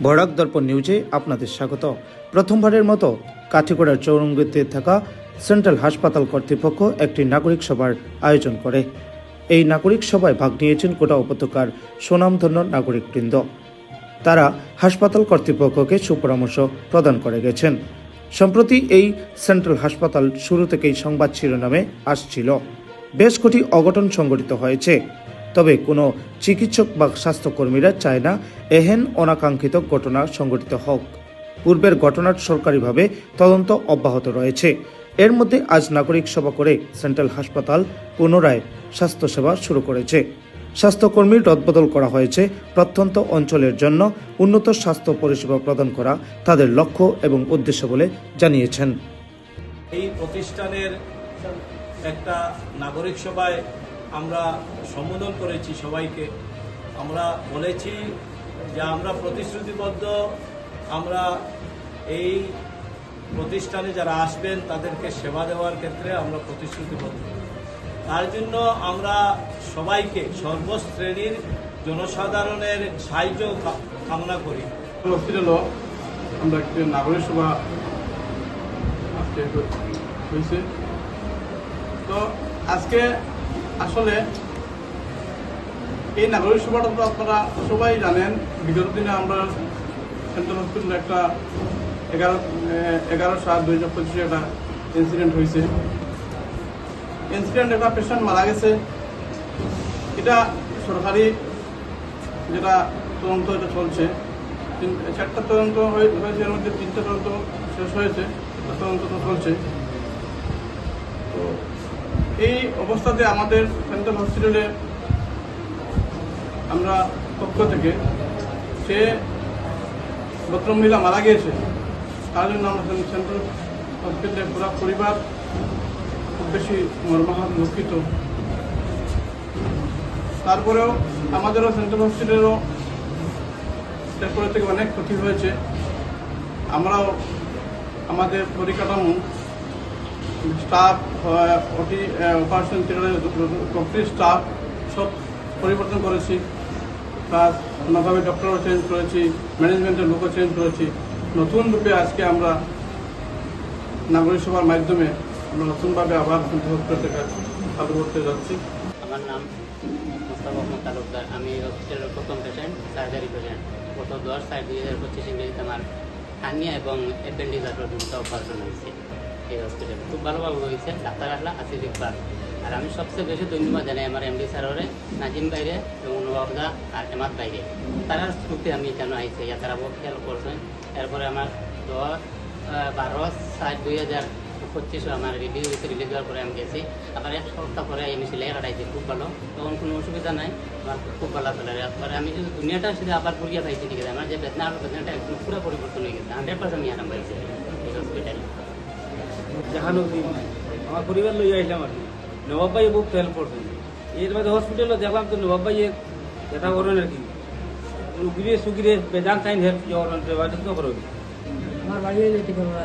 বরাক দর্পণ নিউজে আপনাদের স্বাগত। প্রথমবারের মতো কাঠিগড়ার চৌরঙ্গিতে থাকা সেন্ট্রাল হাসপাতাল কর্তৃপক্ষ একটি নাগরিক সভার আয়োজন করে। এই নাগরিক সভায় ভাগ নিয়েছেন গোটা উপত্যকার সুনামধন্য নাগরিকবৃন্দ। তারা হাসপাতাল কর্তৃপক্ষকে সুপরামর্শ প্রদান করে গেছেন। সম্প্রতি এই সেন্ট্রাল হাসপাতাল শুরু থেকেই সংবাদ শিরোনামে আসছিল। বেশ কটি অঘটন সংঘটিত হয়েছে। তবে কোনো চিকিৎসক বা স্বাস্থ্যকর্মীরা চায় না এহেন অনাকাঙ্ক্ষিত ঘটনা সংঘটিত হোক। পূর্বের ঘটনার সরকারিভাবে তদন্ত অব্যাহত রয়েছে। এর মধ্যে আজ নাগরিক সভা করে সেন্ট্রাল হাসপাতাল পুনরায় স্বাস্থ্যসেবা শুরু করেছে। স্বাস্থ্যকর্মীর রদবদল করা হয়েছে প্রত্যন্ত অঞ্চলের জন্য উন্নত স্বাস্থ্য পরিষেবা প্রদান করা তাদের লক্ষ্য এবং উদ্দেশ্য বলে জানিয়েছেন। এই প্রতিষ্ঠানের একটা নাগরিক সভায় আমরা সম্বোধন করেছি সবাইকে। আমরা বলেছি যে আমরা প্রতিশ্রুতিবদ্ধ, আমরা এই প্রতিষ্ঠানে যারা আসবেন তাদেরকে সেবা দেওয়ার ক্ষেত্রে আমরা প্রতিশ্রুতিবদ্ধ। তার জন্য আমরা সবাইকে সর্বশ্রেণীর জনসাধারণের সাহায্য কামনা করি। হসপিটালও আমরা একটি নাগরিক সভা হয়েছে। তো আজকে আসলে এই নাগরিক সভাটা তো আপনারা সবাই জানেন, বিগত দিনে আমরা সেন্ট্রাল হসপিটালে একটা এগারো এগারো সাত দুই হাজার পঁচিশে একটা ইনসিডেন্ট হয়েছে। ইনসিডেন্ট একটা পেশেন্ট মারা গেছে। এটা সরকারি যেটা তদন্ত এটা চলছে। চারটা তদন্ত হয়েছে, এর মধ্যে তিনটা তদন্ত শেষ হয়েছে। তদন্ত তো চলছে। তো এই অবস্থাতে আমাদের সেন্ট্রাল হসপিটালে আমরা পক্ষ থেকে সে ভদ্রমহিলা মারা গিয়েছে, তার জন্য আমরা সেন্ট্রাল হসপিটালে পুরো পরিবার খুব বেশি মর্মাহত, দুঃখিত। তারপরেও আমাদেরও সেন্ট্রাল হসপিটালেরও এরপরে থেকে অনেক ক্ষতি হয়েছে। আমরাও আমাদের পরিকাঠামো স্টাফ ওটি অপারেশন থিয়েটারের কমপ্লিট স্টাফ সব পরিবর্তন করেছি। প্লাস নভাবে ডক্টরও চেঞ্জ করেছি ম্যানেজমেন্টের লোকও চেঞ্জ করেছি। নতুন রূপে আজকে আমরা নাগরিক সভার মাধ্যমে আমরা নতুনভাবে আবার সেন্ট্রাল হসপিটাল চালু করতে যাচ্ছি। আমার নাম মোস্তাফা মোহাম্মদ তালুকদার। আমি হসপিটালের প্রথম পেশেন্ট সার্জারি পেশেন্ট গত দশ সাত দুই হাজার পঁচিশ ইংরেজিতে আমার হার্নিয়া এবং অ্যাপেন্ডিক্স অপারেশন হয়েছে। এই হসপিটালে। খুব ভালোভাবে হয়েছে, ডাক্তার আসলা আসিফ ইকবাল আর আমি সবচেয়ে বেশি ধন্যবাদ জানাই আমার এমডি স্যারের, নাজিম বাইরে এবং নবাবদা আর এমাদ বাইরে তারা থ্রুতে আমি কেন আইছি ইয়া তারা খেয়াল করছেন। এরপরে আমার দশ বারো, সাত, দুই হাজার পঁচিশে আমার রিলিজ হয়েছে রিলিজ হওয়ার পরে আমি গেছি। আবার এক সপ্তাহ পরে আমি সিলাই কাটাইছি, খুব ভালো। তখন কোনো অসুবিধা নাই, আমার খুব ভালো চলে এরপরে আমি যদি দুনিয়াটা সেটা আবার ঘুরিয়ে পাইছি, ঠিক আছে? আমার যে বেদনা আর বেদনাটা একদম পুরো পরিবর্তন হয়ে গেছে হান্ড্রেড পার্সেন্ট আমি আরাম পাইছি। এই হসপিটালে জাহানুদ্দিন আমার পরিবার লই আসলাম আর কি। নবাব ভাই বহুত হেল্প করছেন এর মধ্যে হসপিটালে দেখলাম তো নবাব ভাইয়ের এটা করেন আর কি। রুগীরে সুগিরে বেজান টাইম হেল্প করেন তো করবেন আমার বাড়ি ঠিক আমরা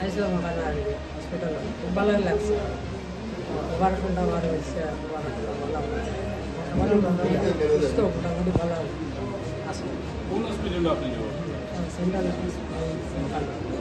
আইসলাম ওখানে আর হসপিটালে ভালো লাগছে। অপারেশনটা আমার হয়েছে মোটামুটি সুস্থ মোটামুটি ভালো। আছে কোন হসপিটালে আপনি সেন্ট্রাল